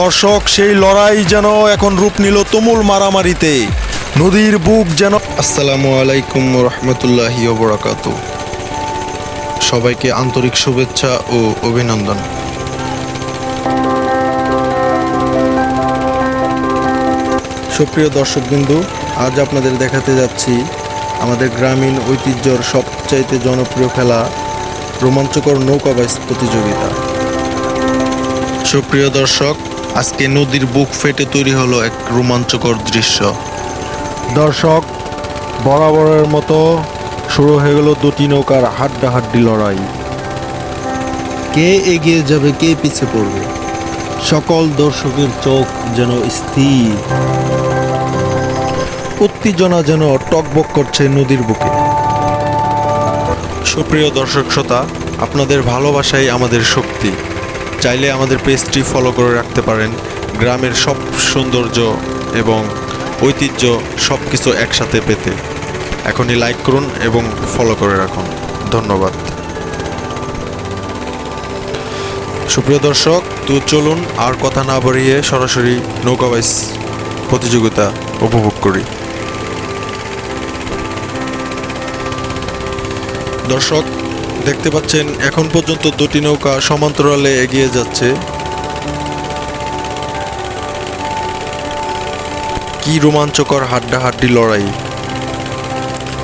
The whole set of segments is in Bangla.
দর্শক, সেই লড়াই যেন এখন রূপ নিল তুমুল মারামারিতে। নদীর বুক যেন আসসালামু আলাইকুম রহমতুল্লাহি বরাকাত সবাইকে আন্তরিক শুভেচ্ছা ও অভিনন্দন। সুপ্রিয় দর্শকবিন্দু, আজ আপনাদের দেখাতে যাচ্ছি আমাদের গ্রামীণ ঐতিহ্যর সবচাইতে জনপ্রিয় খেলা, রোমাঞ্চকর নৌকা বাইচ প্রতিযোগিতা। সুপ্রিয় দর্শক আজকে নদীর বুক ফেটে তৈরি হলো এক রোমাঞ্চকর দৃশ্য। দর্শক, বরাবরের মতো শুরু হয়ে গেল দুটি নৌকার হাড্ডাহাড্ডি লড়াই। কে এগিয়ে যাবে, কে পিছে পড়বে? সকল দর্শকের চোখ যেন স্থির। উত্তেজনা যেন টকবক করছে নদীর বুকে। সুপ্রিয় দর্শক শ্রোতা আপনাদের ভালোবাসাই আমাদের শক্তি। চাইলে আমাদের পেজটি ফলো করে রাখতে পারেন। গ্রামের সব সৌন্দর্য এবং ঐতিহ্য সব কিছু একসাথে পেতে। এখনই লাইক করুন এবং ফলো করে রাখুন। ধন্যবাদ। সুপ্রিয় দর্শক, তো চলুন আর কথা না বাড়িয়ে সরাসরি নৌকা বাইস প্রতিযোগিতা উপভোগ করি। দর্শক দেখতে পাচ্ছেন, এখন পর্যন্ত দুটি নৌকা সমান্তরালে এগিয়ে যাচ্ছে। কি রোমাঞ্চকর হাড্ডাহাড্ডি লড়াই।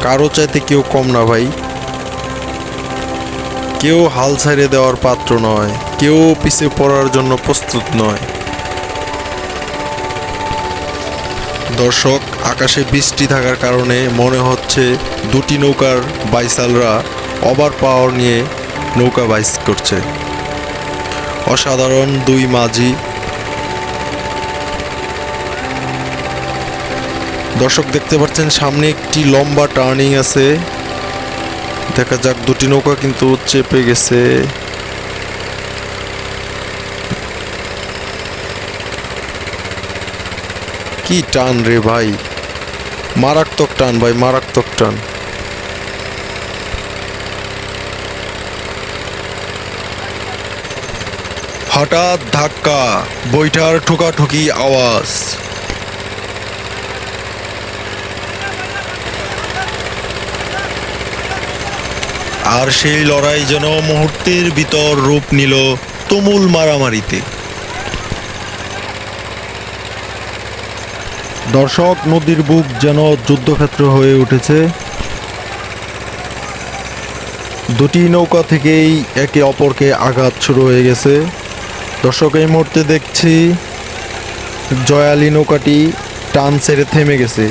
কারও চাইতে কেউ কম না ভাই। কেউ হাল ছাড়ে দেওয়ার পাত্র নয়, কেউ পিছে পড়ার জন্য প্রস্তুত নয়। দর্শক, আকাশে বৃষ্টি থাকার কারণে মনে হচ্ছে দুটি নৌকার বাইসালরা ওভার পাওয়ার নিয়ে নৌকা বাইস করছে। অসাধারণ দুই মাঝি। দর্শক দেখতে পাচ্ছেন, সামনে একটি লম্বা টার্নিং আছে। দেখা যাক, দুটি নৌকা কিন্তু চেপে গেছে। কি টান রে ভাই। মারাত্মক টান ভাই, মারাত্মক টান। হঠাৎ ধাক্কা বৈঠার ঠোকাঠুকি আওয়াজ। আর সেই লড়াই যেন মুহূর্তের ভিতর রূপ নিল তুমুল মারামারিতে। দর্শক, নদীর বুক যেন যুদ্ধক্ষেত্র হয়ে উঠেছে। দুটি নৌকা থেকেই একে অপরকে আঘাত শুরু হয়ে গেছে। দর্শক এই মুহূর্তে দেখছি জয়ালি নৌকাটি টান ছেড়ে থেমে গেছে।